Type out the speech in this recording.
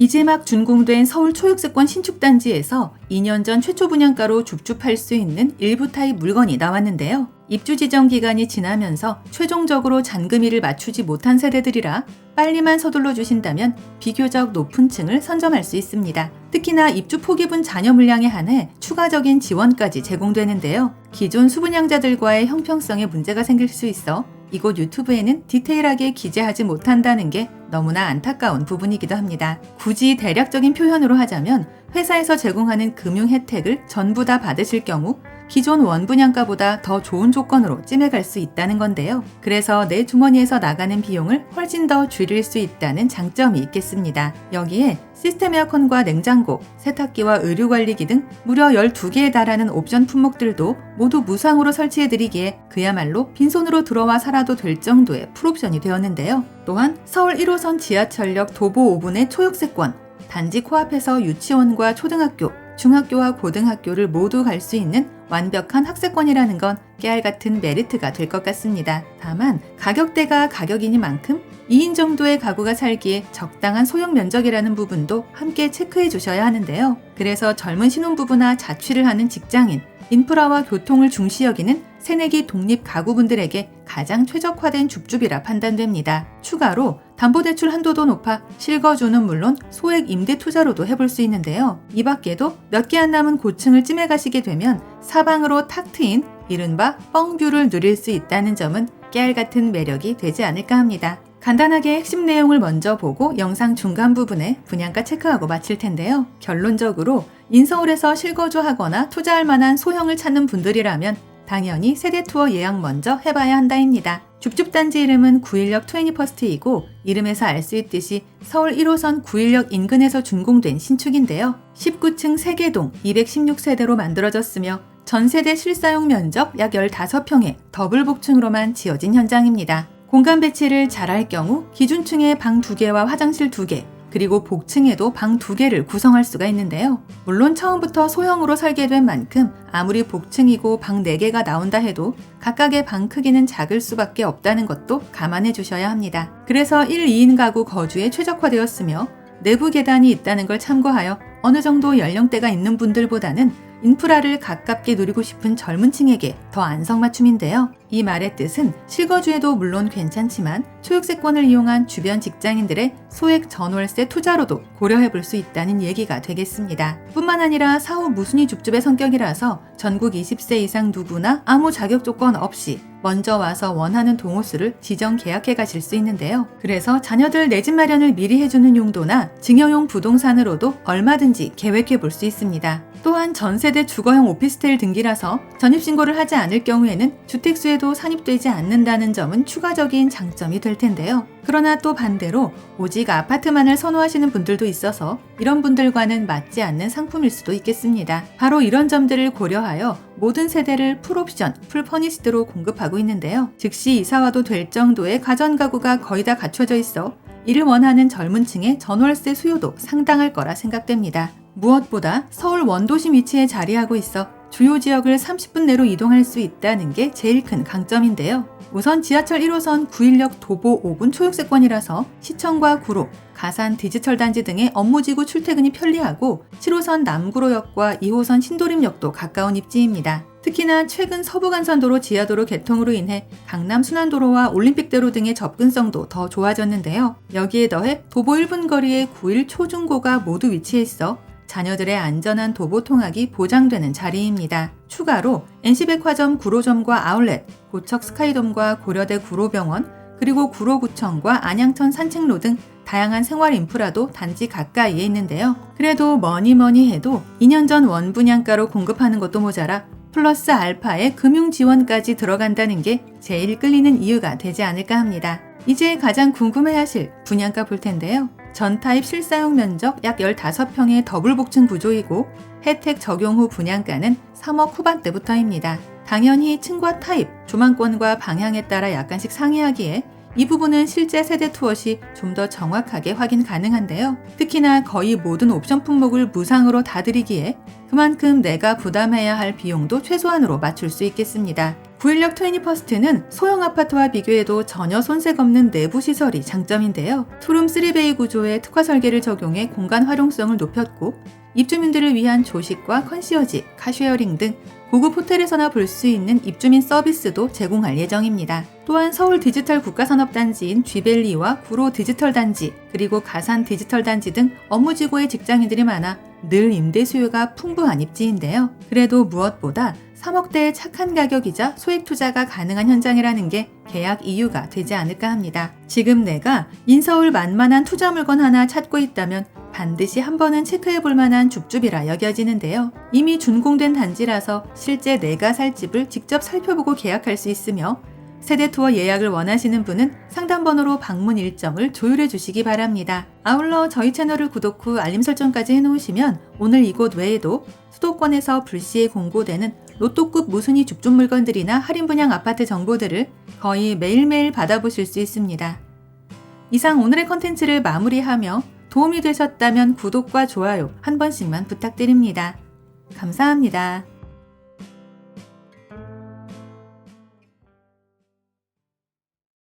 이제 막 준공된 서울 초역세권 신축단지에서 2년 전 최초 분양가로 줍줍할 수 있는 일부 타입 물건이 나왔는데요. 입주 지정 기간이 지나면서 최종적으로 잔금위를 맞추지 못한 세대들이라 빨리만 서둘러 주신다면 비교적 높은 층을 선점할 수 있습니다. 특히나 입주 포기분 잔여 물량에 한해 추가적인 지원까지 제공되는데요. 기존 수분양자들과의 형평성에 문제가 생길 수 있어 이곳 유튜브에는 디테일하게 기재하지 못한다는 게 너무나 안타까운 부분이기도 합니다. 굳이 대략적인 표현으로 하자면 회사에서 제공하는 금융 혜택을 전부 다 받으실 경우 기존 원분양가보다 더 좋은 조건으로 찜해갈 수 있다는 건데요. 그래서 내 주머니에서 나가는 비용을 훨씬 더 줄일 수 있다는 장점이 있겠습니다. 여기에 시스템 에어컨과 냉장고, 세탁기와 의류관리기 등 무려 12개에 달하는 옵션 품목들도 모두 무상으로 설치해드리기에 그야말로 빈손으로 들어와 살아도 될 정도의 풀옵션이 되었는데요. 또한 서울 1호선 지하철역 도보 5분의 초역세권, 단지 코앞에서 유치원과 초등학교, 중학교와 고등학교를 모두 갈 수 있는 완벽한 학세권이라는 건 깨알 같은 메리트가 될 것 같습니다. 다만 가격대가 가격이니만큼 2인 정도의 가구가 살기에 적당한 소형 면적이라는 부분도 함께 체크해 주셔야 하는데요. 그래서 젊은 신혼부부나 자취를 하는 직장인, 인프라와 교통을 중시 여기는 새내기 독립 가구분들에게 가장 최적화된 줍줍이라 판단됩니다. 추가로 담보대출 한도도 높아 실거주는 물론 소액 임대 투자로도 해볼 수 있는데요. 이 밖에도 몇 개 안 남은 고층을 찜해 가시게 되면 사방으로 탁 트인 이른바 뻥뷰를 누릴 수 있다는 점은 깨알 같은 매력이 되지 않을까 합니다. 간단하게 핵심 내용을 먼저 보고 영상 중간 부분에 분양가 체크하고 마칠 텐데요. 결론적으로 인서울에서 실거주하거나 투자할 만한 소형을 찾는 분들이라면 당연히 세대 투어 예약 먼저 해봐야 한다입니다. 줍줍단지 이름은 916 21퍼스트이고 이름에서 알 수 있듯이 서울 1호선 916 인근에서 준공된 신축인데요. 19층 3개동 216세대로 만들어졌으며 전세대 실사용 면적 약 15평에 더블 복층으로만 지어진 현장입니다. 공간 배치를 잘할 경우 기준층에 방 2개와 화장실 2개, 그리고 복층에도 방 2개를 구성할 수가 있는데요. 물론 처음부터 소형으로 설계 된 만큼 아무리 복층이고 방 4개가 나온다 해도 각각의 방 크기는 작을 수밖에 없다는 것도 감안해 주셔야 합니다. 그래서 1, 2인 가구 거주에 최적화되었으며 내부 계단이 있다는 걸 참고하여 어느 정도 연령대가 있는 분들보다는 인프라를 가깝게 누리고 싶은 젊은 층에게 더 안성맞춤인데요. 이 말의 뜻은 실거주에도 물론 괜찮지만 초역세권을 이용한 주변 직장인들의 소액 전월세 투자로도 고려해 볼 수 있다는 얘기가 되겠습니다. 뿐만 아니라 사후 무순위 줍줍의 성격이라서 전국 20세 이상 누구나 아무 자격 조건 없이 먼저 와서 원하는 동호수를 지정 계약해 가실 수 있는데요. 그래서 자녀들 내 집 마련을 미리 해주는 용도나 증여용 부동산으로도 얼마든지 계획해 볼 수 있습니다. 또한 전세대 주거형 오피스텔 등기라서 전입신고를 하지 않을 경우에는 주택수에도 산입되지 않는다는 점은 추가적인 장점이 될 텐데요. 그러나 또 반대로 오직 아파트만을 선호하시는 분들도 있어서 이런 분들과는 맞지 않는 상품일 수도 있겠습니다. 바로 이런 점들을 고려하여 모든 세대를 풀옵션, 풀퍼니스드로 공급하고 있는데요. 즉시 이사와도 될 정도의 가전 가구가 거의 다 갖춰져 있어 이를 원하는 젊은 층의 전월세 수요도 상당할 거라 생각됩니다. 무엇보다 서울 원도심 위치에 자리하고 있어 주요 지역을 30분 내로 이동할 수 있다는 게 제일 큰 강점인데요. 우선 지하철 1호선 916 도보 5분 초역세권이라서 시청과 구로, 가산 디지털 단지 등의 업무지구 출퇴근이 편리하고 7호선 남구로역과 2호선 신도림역도 가까운 입지입니다. 특히나 최근 서부간선도로 지하도로 개통으로 인해 강남 순환도로와 올림픽대로 등의 접근성도 더 좋아졌는데요. 여기에 더해 도보 1분 거리에 9일 초중고가 모두 위치해 있어 자녀들의 안전한 도보 통학이 보장되는 자리입니다. 추가로 NC백화점 구로점과 아울렛, 고척 스카이돔과 고려대 구로병원, 그리고 구로구청과 안양천 산책로 등 다양한 생활 인프라도 단지 가까이에 있는데요. 그래도 뭐니 뭐니 해도 2년 전 원분양가로 공급하는 것도 모자라 플러스 알파의 금융 지원까지 들어간다는 게 제일 끌리는 이유가 되지 않을까 합니다. 이제 가장 궁금해하실 분양가 볼 텐데요. 전 타입 실사용 면적 약 15평의 더블 복층 구조이고 혜택 적용 후 분양가는 3억 후반대부터입니다. 당연히 층과 타입, 조망권과 방향에 따라 약간씩 상이하기에 이 부분은 실제 세대 투어 시 좀 더 정확하게 확인 가능한데요. 특히나 거의 모든 옵션 품목을 무상으로 다 드리기에 그만큼 내가 부담해야 할 비용도 최소한으로 맞출 수 있겠습니다. 구일역 21스트는 소형 아파트와 비교해도 전혀 손색 없는 내부 시설이 장점인데요. 투룸 3베이 구조의 특화 설계를 적용해 공간 활용성을 높였고 입주민들을 위한 조식과 컨시어지, 카쉐어링 등 고급 호텔에서나 볼 수 있는 입주민 서비스도 제공할 예정입니다. 또한 서울 디지털 국가산업단지인 쥐벨리와 구로 디지털 단지, 그리고 가산 디지털 단지 등 업무지구의 직장인들이 많아 늘 임대 수요가 풍부한 입지인데요. 그래도 무엇보다 3억대의 착한 가격이자 소액 투자가 가능한 현장이라는 게 계약 이유가 되지 않을까 합니다. 지금 내가 인서울 만만한 투자 물건 하나 찾고 있다면 반드시 한 번은 체크해 볼 만한 줍줍이라 여겨지는데요. 이미 준공된 단지라서 실제 내가 살 집을 직접 살펴보고 계약할 수 있으며 세대 투어 예약을 원하시는 분은 상담 번호로 방문 일정을 조율해 주시기 바랍니다. 아울러 저희 채널을 구독 후 알림 설정까지 해놓으시면 오늘 이곳 외에도 수도권에서 불시에 공고되는 로또급 무순위 줍줍 물건들이나 할인 분양 아파트 정보들을 거의 매일매일 받아보실 수 있습니다. 이상 오늘의 컨텐츠를 마무리하며 도움이 되셨다면 구독과 좋아요 한 번씩만 부탁드립니다. 감사합니다.